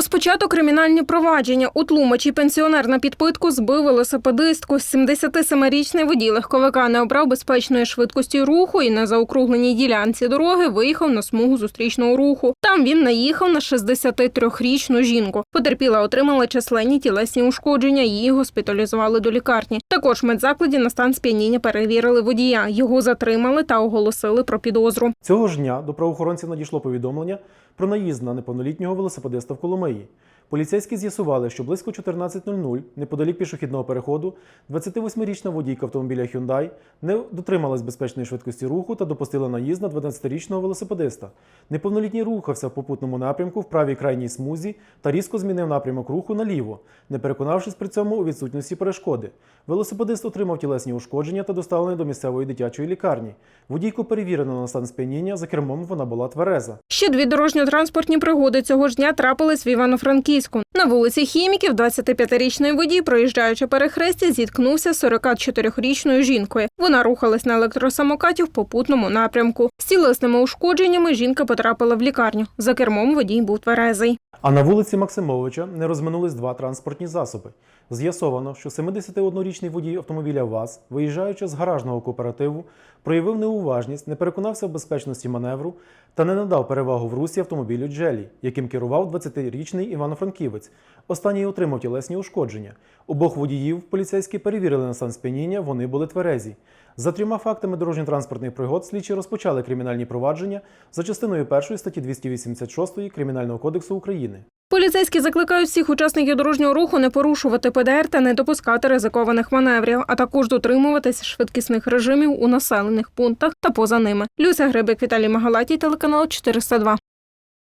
Розпочато кримінальні провадження. У Тлумачі пенсіонер на підпитку збив велосипедистку. 77-річний водій легковика не обрав безпечної швидкості руху і на заокругленій ділянці дороги виїхав на смугу зустрічного руху. Там він наїхав на 63-річну жінку. Потерпіла отримала численні тілесні ушкодження. Її госпіталізували до лікарні. Також в медзакладі на стан сп'яніння перевірили водія. Його затримали та оголосили про підозру. Цього ж дня до правоохоронців надійшло повідомлення про наїзд на неповнолітнього велосипедиста в Коломиї. Поліцейські з'ясували, що близько 14.00 неподалік пішохідного переходу 28-річна водійка автомобіля Hyundai не дотрималась безпечної швидкості руху та допустила наїзд на 12-річного велосипедиста. Неповнолітній рухався в попутному напрямку в правій крайній смузі та різко змінив напрямок руху наліво, не переконавшись при цьому у відсутності перешкоди. Велосипедист отримав тілесні ушкодження та доставлений до місцевої дитячої лікарні. Водійку перевірено на стан сп'яніння, за кермом вона була твереза. Ще дві дорожньо-транспортні пригоди цього ж дня трапились Івано-Франківську. На вулиці Хіміків 25-річний водій, проїжджаючи перехрестя, зіткнувся з 44-річною жінкою. Вона рухалась на електросамокаті в попутному напрямку. З тілесними ушкодженнями жінка потрапила в лікарню. За кермом водій був тверезий. А на вулиці Максимовича не розминулись два транспортні засоби. З'ясовано, що 71-річний водій автомобіля ВАЗ, виїжджаючи з гаражного кооперативу, проявив неуважність, не переконався в безпечності маневру та не надав перевагу в русі автомобілю Джелі, яким керував 20-річний Івано-Франківець. Останній отримав тілесні ушкодження. Обох водіїв поліцейські перевірили на стан сп'яніння, вони були тверезі. За трьома фактами дорожньо-транспортних пригод слідчі розпочали кримінальні провадження за частиною 1 статті 286 Кримінального кодексу України. Поліцейські закликають всіх учасників дорожнього руху не порушувати ПДР та не допускати ризикованих маневрів, а також дотримуватися швидкісних режимів у населених пунктах та поза ними. Люся Грибик, Віталій Магалатій, телеканал 402.